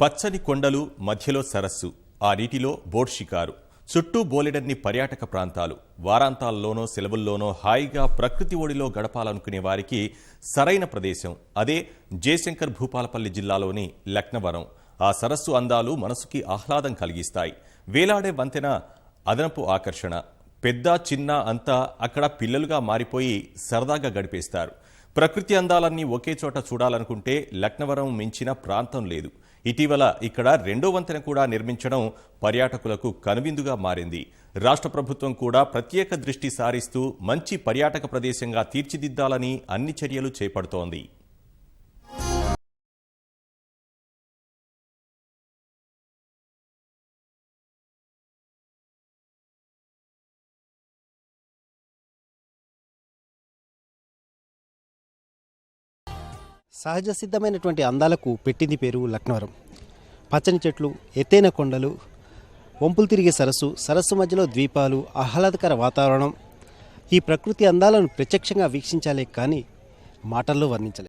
పచ్చని కొండలు మధ్యలో సరస్సు ఆ నీటిలో బోట్ షికారు. చుట్టూ బోలెడన్ని పర్యాటక ప్రాంతాలు. వారాంతాల్లోనో సెలవుల్లోనో హాయిగా ప్రకృతి ఒడిలో గడపాలనుకునే వారికి సరైన ప్రదేశం. అదే జయశంకర్ భూపాలపల్లి జిల్లాలోని లక్నవరం. ఆ సరస్సు అందాలు మనసుకి ఆహ్లాదం కలిగిస్తాయి. వేలాడే వంతెన అదనపు ఆకర్షణ. పెద్ద చిన్న అంతా అక్కడ పిల్లలుగా మారిపోయి సరదాగా గడిపేస్తారు. ప్రకృతి అందాలన్నీ ఒకే చోట చూడాలనుకుంటే లక్నవరం మించిన ప్రాంతం లేదు. ఇటీవల ఇక్కడ రెండో వంతెన కూడా నిర్మించడం పర్యాటకులకు కనువిందుగా మారింది. రాష్ట్ర ప్రభుత్వం కూడా ప్రత్యేక దృష్టి సారిస్తూ మంచి పర్యాటక ప్రదేశంగా తీర్చిదిద్దాలని అన్ని చర్యలు చేపడుతోంది. సహజ సిద్ధమైనటువంటి అందాలకు పెట్టింది పేరు లక్నవరం. పచ్చని చెట్లు ఎత్తైన కొండలు వంపులు తిరిగే సరస్సు సరస్సు మధ్యలో ద్వీపాలు ఆహ్లాదకర వాతావరణం. ఈ ప్రకృతి అందాలను ప్రత్యక్షంగా వీక్షించాలే కానీ మాటల్లో వర్ణించలేదు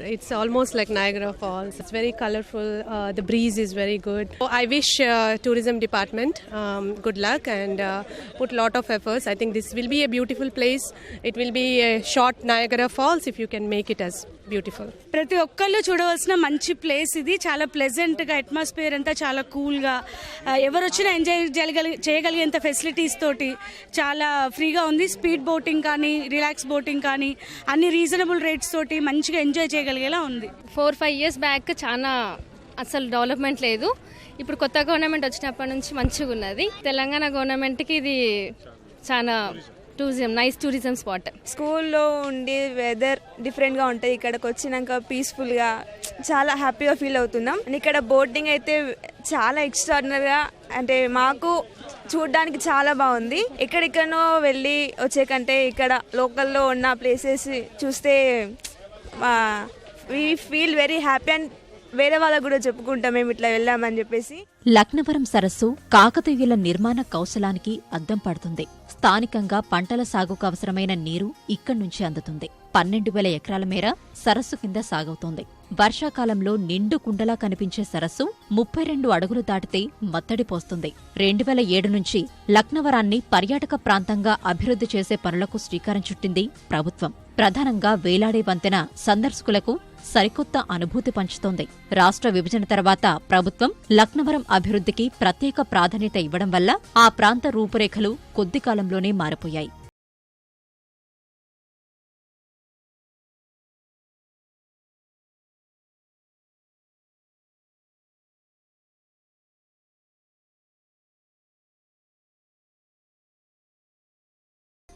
It's almost like Niagara Falls. It's very colorful. Uh, the breeze is very good. So I wish uh, tourism department um, good luck and uh, put lot of efforts. I think this will be a beautiful place. It will be a short Niagara Falls if you can make it as beautiful. ప్రతి ఒక్కళ్ళు చూడవలసిన మంచి place ఇది. చాలా ప్లెజెంట్గా atmosphere అంతా చాలా కూల్గా ఎవరు వచ్చినా ఎంజాయ్ చేయగలి చేయగలిగేంత ఫెసిలిటీస్ తోటి చాలా ఫ్రీగా ఉంది. స్పీడ్ బోటింగ్ కానీ రిలాక్స్ బోటింగ్ కానీ అన్ని రీజనబుల్ రేట్స్ తోటి మంచిగా ఎంజాయ్ చేయగలిగేలా ఉంది. ఫోర్ ఫైవ్ ఇయర్స్ బ్యాక్ చాలా అసలు డెవలప్మెంట్ లేదు. ఇప్పుడు కొత్త గవర్నమెంట్ వచ్చినప్పటి నుంచి మంచిగా ఉన్నది తెలంగాణ గవర్నమెంట్కి ఇది చాలా టూరిజం నైస్ టూరిజం స్పాట్ స్కూల్లో ఉండే వెదర్ డిఫరెంట్గా ఉంటుంది. ఇక్కడికి వచ్చినాక పీస్ఫుల్గా చాలా హ్యాపీగా ఫీల్ అవుతున్నాం. అండ్ ఇక్కడ బోటింగ్ అయితే చాలా ఎక్స్ట్రాడినరీగా అంటే మాకు చూడడానికి చాలా బాగుంది. ఎక్కడెక్కడో వెళ్ళి వచ్చే కంటే ఇక్కడ లోకల్లో ఉన్న ప్లేసెస్ చూస్తే we feel very happy and వేరే వాళ్ళకు కూడా చెప్పుకుంటాం మేము ఇట్లా వెళ్ళామని చెప్పేసి. లక్నవరం సరస్సు కాకతీయుల నిర్మాణ కౌశలానికి అద్దం పడుతుంది. స్థానికంగా పంటల సాగుకు అవసరమైన నీరు ఇక్కడి నుంచి అందుతుంది. పన్నెండు వేల ఎకరాల మేర సరస్సు కింద సాగవుతోంది. వర్షాకాలంలో నిండు కుండలా కనిపించే సరస్సు ముప్పై రెండు అడుగులు దాటితే మత్తడి పోస్తుంది. రెండు వేల ఏడు నుంచి లక్నవరాన్ని పర్యాటక ప్రాంతంగా అభివృద్ధి చేసే పనులకు శ్రీకారం చుట్టింది ప్రభుత్వం. ప్రధానంగా వేలాడే వంతెన సందర్శకులకు సరికొత్త అనుభూతి పంచుతోంది. రాష్ట్ర విభజన తర్వాత ప్రభుత్వం లక్నవరం అభివృద్ధికి ప్రత్యేక ప్రాధాన్యత ఇవ్వడం వల్ల ఆ ప్రాంత రూపురేఖలు కొద్ది కాలంలోనే మారిపోయాయి.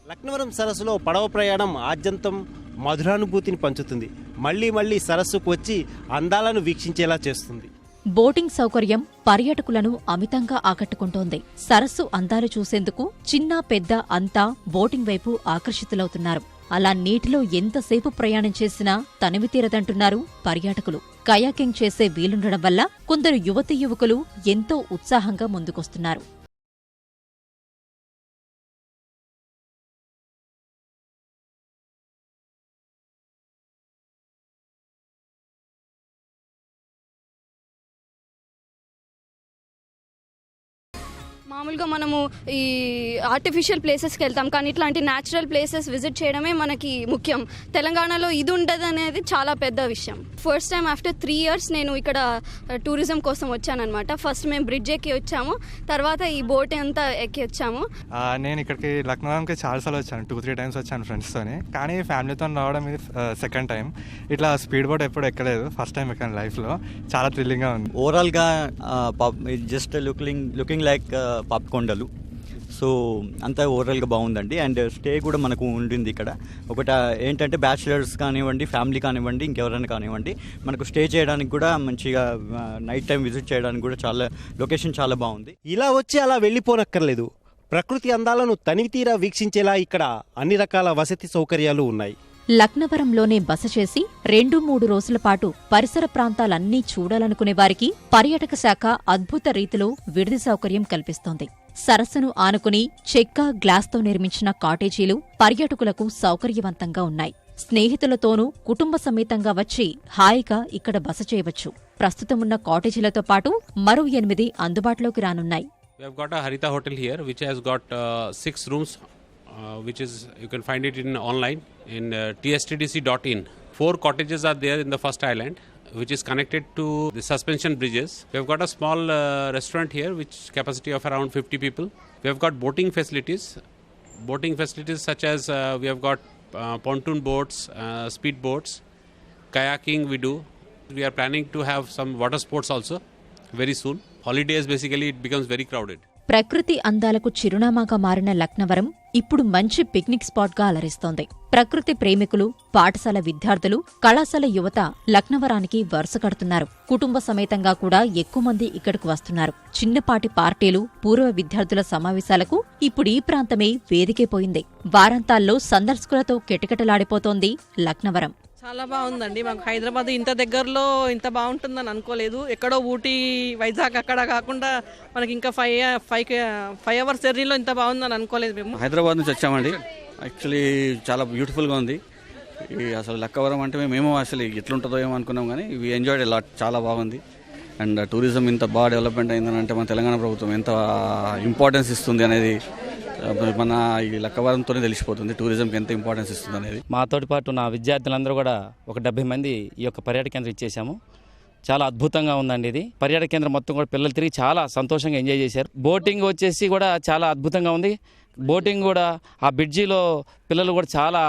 లక్నవరం సరస్సులో పడవ ప్రయాణం ఆద్యంతం. మధురానుభూతిని పంచుతుంది. మళ్ళీ మళ్ళీ సరస్సుకు వచ్చి అందాలను వీక్షించేలా చేస్తుంది. బోటింగ్ సౌకర్యం పర్యాటకులను అమితంగా ఆకట్టుకుంటోంది. సరస్సు అందాలు చూసేందుకు చిన్న పెద్ద అంతా బోటింగ్ వైపు ఆకర్షితులవుతున్నారు. అలా నీటిలో ఎంతసేపు ప్రయాణం చేసినా తనివి తీరదంటున్నారు పర్యాటకులు. కయాకింగ్ చేసే వీలుండడం వల్ల కొందరు యువతీ యువకులు ఎంతో ఉత్సాహంగా ముందుకొస్తున్నారు. మామూలుగా మనము ఈ ఆర్టిఫిషియల్ ప్లేసెస్కి వెళ్తాం. కానీ ఇట్లాంటి న్యాచురల్ ప్లేసెస్ విజిట్ చేయడమే మనకి ముఖ్యం. తెలంగాణలో ఇది ఉండదు అనేది చాలా పెద్ద విషయం. First time after three years నేను ఇక్కడ టూరిజం కోసం వచ్చానమాట ఫస్ట్ మేము బ్రిడ్జ్ ఎక్కి వచ్చాము. తర్వాత ఈ బోట్ అంతా ఎక్కి వచ్చాము. నేను ఇక్కడికి లక్నోకి చాలాసార్లు వచ్చాను. టూ త్రీ టైమ్స్ వచ్చాను ఫ్రెండ్స్తోని కానీ ఫ్యామిలీతో రావడం ఇది సెకండ్ టైం ఇట్లా స్పీడ్ బోట్ ఎప్పుడు ఎక్కలేదు. ఫస్ట్ టైం ఎక్కాను లైఫ్లో చాలా థ్రిల్లింగ్గా ఉంది. ఓవరాల్గా just looking looking like pub so అంతా ఓవరాల్గా బాగుందండి. అండ్ స్టే కూడా మనకు ఉండింది ఇక్కడ. ఒకట ఏంటంటే బ్యాచిలర్స్ కానివ్వండి ఫ్యామిలీ కానివ్వండి ఇంకెవరైనా కానివ్వండి మనకు స్టే చేయడానికి కూడా మంచిగా నైట్ టైం విజిట్ చేయడానికి కూడా చాలా లొకేషన్ చాలా బాగుంది. ఇలా వచ్చి అలా వెళ్ళిపోనక్కర్లేదు. ప్రకృతి అందాలను తనివితీరా వీక్షించేలా ఇక్కడ అన్ని రకాల వసతి సౌకర్యాలు ఉన్నాయి. లక్నవరంలోనే బస చేసి రెండు మూడు రోజుల పాటు పరిసర ప్రాంతాలన్నీ చూడాలనుకునే వారికి పర్యాటక శాఖ అద్భుత రీతిలో విడిది సౌకర్యం కల్పిస్తోంది. సరస్సును ఆనుకుని చెక్క గ్లాస్తో నిర్మించిన కాటేజీలు పర్యాటకులకు సౌకర్యవంతంగా ఉన్నాయి. స్నేహితులతోనూ కుటుంబ సమేతంగా వచ్చి హాయిగా ఇక్కడ బస చేయవచ్చు. ప్రస్తుతమున్న కాటేజీలతో పాటు మరో ఎనిమిది అందుబాటులోకి రానున్నాయి. We have got a Harita hotel here, which has got uh, six rooms, uh, which is you can find it in online in uh, tstdc.in. Four cottages are there in the first island, which is connected to the suspension bridges. We have got a small uh, restaurant here, which capacity of around 50 people. We have got boating facilities, boating facilities such as uh, we have got uh, pontoon boats, uh, speed boats, kayaking. We do. We are planning to have some water sports also very soon. Holidays basically it becomes very crowded. ప్రకృతి అందాలకు చిరునామాగా మారిన లక్నవరం ఇప్పుడు మంచి picnic స్పాట్గా అలరిస్తోంది. ప్రకృతి ప్రేమికులు పాఠశాల విద్యార్థులు కళాశాల యువత లక్నవరానికి వరుస కడుతున్నారు. కుటుంబ సమేతంగా కూడా ఎక్కువ మంది ఇక్కడకు వస్తున్నారు. చిన్నపాటి పార్టీలు పూర్వ విద్యార్థుల సమావేశాలకు ఇప్పుడు ఈ ప్రాంతమే వేదికైపోయింది వారాంతాల్లో సందర్శకులతో కిటకిటలాడిపోతోంది లక్నవరం. చాలా బాగుందండి. మాకు హైదరాబాద్ ఇంత దగ్గరలో ఇంత బాగుంటుందని అనుకోలేదు. ఎక్కడో ఊటీ వైజాగ్ అక్కడ కాకుండా మనకి ఇంకా ఫైవ్ ఫైవ్ ఫైవ్ అవర్స్ జర్నీలో ఇంత బాగుందని అనుకోలేదు మేము. హైదరాబాద్ నుంచి వచ్చామండి. యాక్చువల్లీ చాలా బ్యూటిఫుల్గా ఉంది. ఈ అసలు లక్కవరం అంటే మేము ఏమో అసలు ఎట్లుంటుందో ఏమో అనుకున్నాం కానీ వి ఎంజాయ్డ్ లాట్ చాలా బాగుంది. అండ్ టూరిజం ఇంత బాగా డెవలప్మెంట్ అయిందని అంటే మన తెలంగాణ ప్రభుత్వం ఎంత ఇంపార్టెన్స్ ఇస్తుంది అనేది మన ఈ లక్కవరంతోనే తెలిసిపోతుంది. టూరిజంకి ఎంత ఇంపార్టెన్స్ ఇస్తుంది అనేది మాతోటి పాటు నా విద్యార్థులందరూ కూడా ఒక డెబ్బై మంది ఈ యొక్క పర్యాటక కేంద్రం ఇచ్చేసాము చాలా అద్భుతంగా ఉందండి ఇది. పర్యాటక కేంద్రం మొత్తం కూడా పిల్లలు తిరిగి చాలా సంతోషంగా ఎంజాయ్ చేశారు. బోటింగ్ వచ్చేసి కూడా చాలా అద్భుతంగా ఉంది. బోటింగ్ కూడా ఆ బ్రిడ్జిలో పిల్లలు కూడా చాలా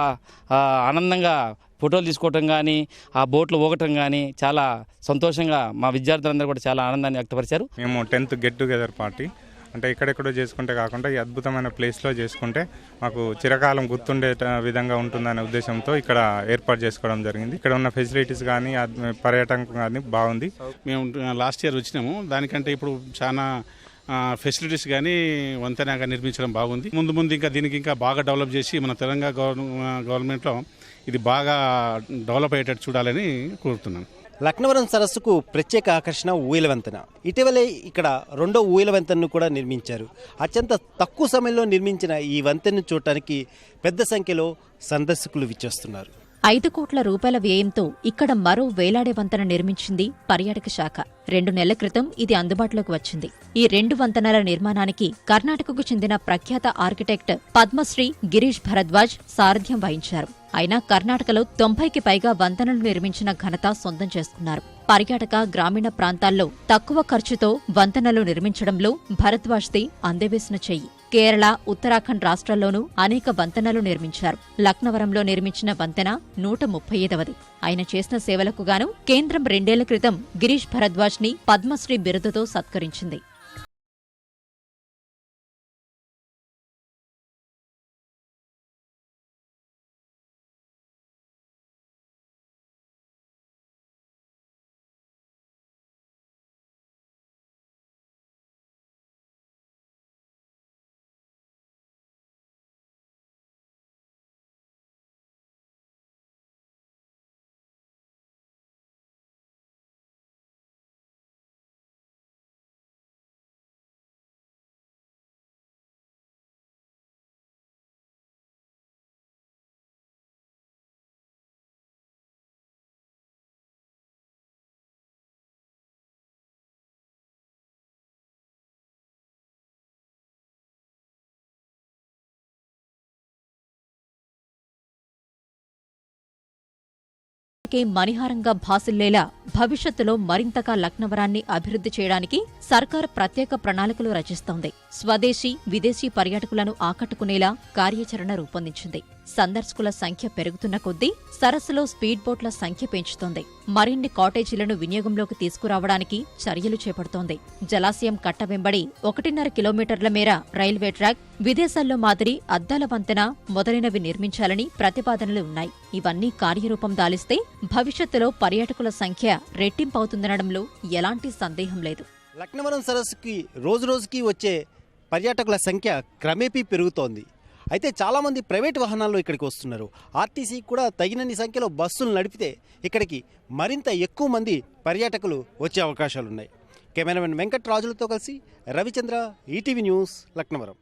ఆనందంగా ఫోటోలు తీసుకోవటం కానీ ఆ బోట్లో ఊగటం కానీ చాలా సంతోషంగా మా విద్యార్థులందరూ కూడా చాలా ఆనందాన్ని వ్యక్తపరిచారు. మేము టెన్త్ గెట్ టుగెదర్ పార్టీ. అంటే ఇక్కడెక్కడో చేసుకుంటే కాకుండా ఈ అద్భుతమైన ప్లేస్లో చేసుకుంటే మాకు చిరకాలం గుర్తుండే విధంగా ఉంటుందనే ఉద్దేశంతో ఇక్కడ ఏర్పాటు చేసుకోవడం జరిగింది. ఇక్కడ ఉన్న ఫెసిలిటీస్ కానీ పర్యాటకం కానీ బాగుంది. మేము లాస్ట్ ఇయర్ వచ్చినాము. దానికంటే ఇప్పుడు చాలా ఫెసిలిటీస్ కానీ వంతెనగా నిర్మించడం బాగుంది. ముందు ముందు ఇంకా దీనికి ఇంకా బాగా డెవలప్ చేసి మన తెలంగాణ గవర్నమెంట్లో ఇది బాగా డెవలప్ అయ్యేటట్టు చూడాలని కోరుతున్నాను. లక్నవరం సరస్సుకు ప్రత్యేక ఆకర్షణ ఊయల వంతెన ఇటీవలే ఇక్కడ రెండో ఊయల వంతెనను కూడా నిర్మించారు. అత్యంత తక్కువ సమయంలో నిర్మించిన ఈ వంతెనను చూడటానికి పెద్ద సంఖ్యలో సందర్శకులు విచ్చేస్తున్నారు. ఐదు కోట్ల రూపాయల వ్యయంతో ఇక్కడ మరో వేలాడే వంతెన నిర్మించింది పర్యాటక శాఖ. రెండు నెలల క్రితం ఇది అందుబాటులోకి వచ్చింది. ఈ రెండు వంతెనల నిర్మాణానికి కర్ణాటకకు చెందిన ప్రఖ్యాత ఆర్కిటెక్ట్ పద్మశ్రీ గిరీష్ భరద్వాజ్ సారథ్యం వహించారు. అయినా కర్ణాటకలో తొంభైకి పైగా వంతెనలు నిర్మించిన ఘనత సొంతం చేసుకున్నారు. పర్యాటక గ్రామీణ ప్రాంతాల్లో తక్కువ ఖర్చుతో వంతెనలు నిర్మించడంలో భరద్వాజ్ది అందవేసిన చెయ్యి. కేరళ ఉత్తరాఖండ్ రాష్ట్రాల్లోనూ అనేక వంతెనలు నిర్మించారు. లక్నవరంలో నిర్మించిన వంతెన నూట ముప్పై ఐదవది. ఆయన చేసిన సేవలకు గాను కేంద్రం రెండేళ్ళ క్రితం గిరీష్ భరద్వాజ్ని పద్మశ్రీ బిరుదుతో సత్కరించింది. కే మణిహారంగా భాసిల్లేలా భవిష్యత్తులో మరింతగా లక్నవరాన్ని అభివృద్ధి చేయడానికి సర్కార్ ప్రత్యేక ప్రణాళికలు రచిస్తోంది. స్వదేశీ విదేశీ పర్యాటకులను ఆకట్టుకునేలా కార్యాచరణ రూపొందించింది. సందర్శకుల సంఖ్య పెరుగుతున్న కొద్దీ సరస్సులో స్పీడ్ బోట్ల సంఖ్య పెంచుతోంది. మరిన్ని కాటేజీలను వినియోగంలోకి తీసుకురావడానికి చర్యలు చేపడుతోంది. జలాశయం కట్ట వెంబడి ఒకటిన్నర కిలోమీటర్ల మేర రైల్వే ట్రాక్ విదేశాల్లో మాదిరి అద్దాల వంతెన మొదలైనవి నిర్మించాలని ప్రతిపాదనలు ఉన్నాయి. ఇవన్నీ కార్యరూపం దాలిస్తే భవిష్యత్తులో పర్యాటకుల సంఖ్య రెట్టింపవుతుందనడంలో ఎలాంటి సందేహం లేదు. లక్నవరం సరస్సుకి రోజు రోజుకి వచ్చే పర్యాటకుల సంఖ్య క్రమేపీ పెరుగుతోంది. అయితే చాలామంది ప్రైవేట్ వాహనాల్లో ఇక్కడికి వస్తున్నారు. ఆర్టీసీ కూడా తగినన్ని సంఖ్యలో బస్సులు నడిపితే ఇక్కడికి మరింత ఎక్కువ మంది పర్యాటకులు వచ్చే అవకాశాలున్నాయి. కెమెరామెన్ వెంకట్రాజులతో కలిసి రవిచంద్ర ఈటీవీ న్యూస్ లక్నవరం.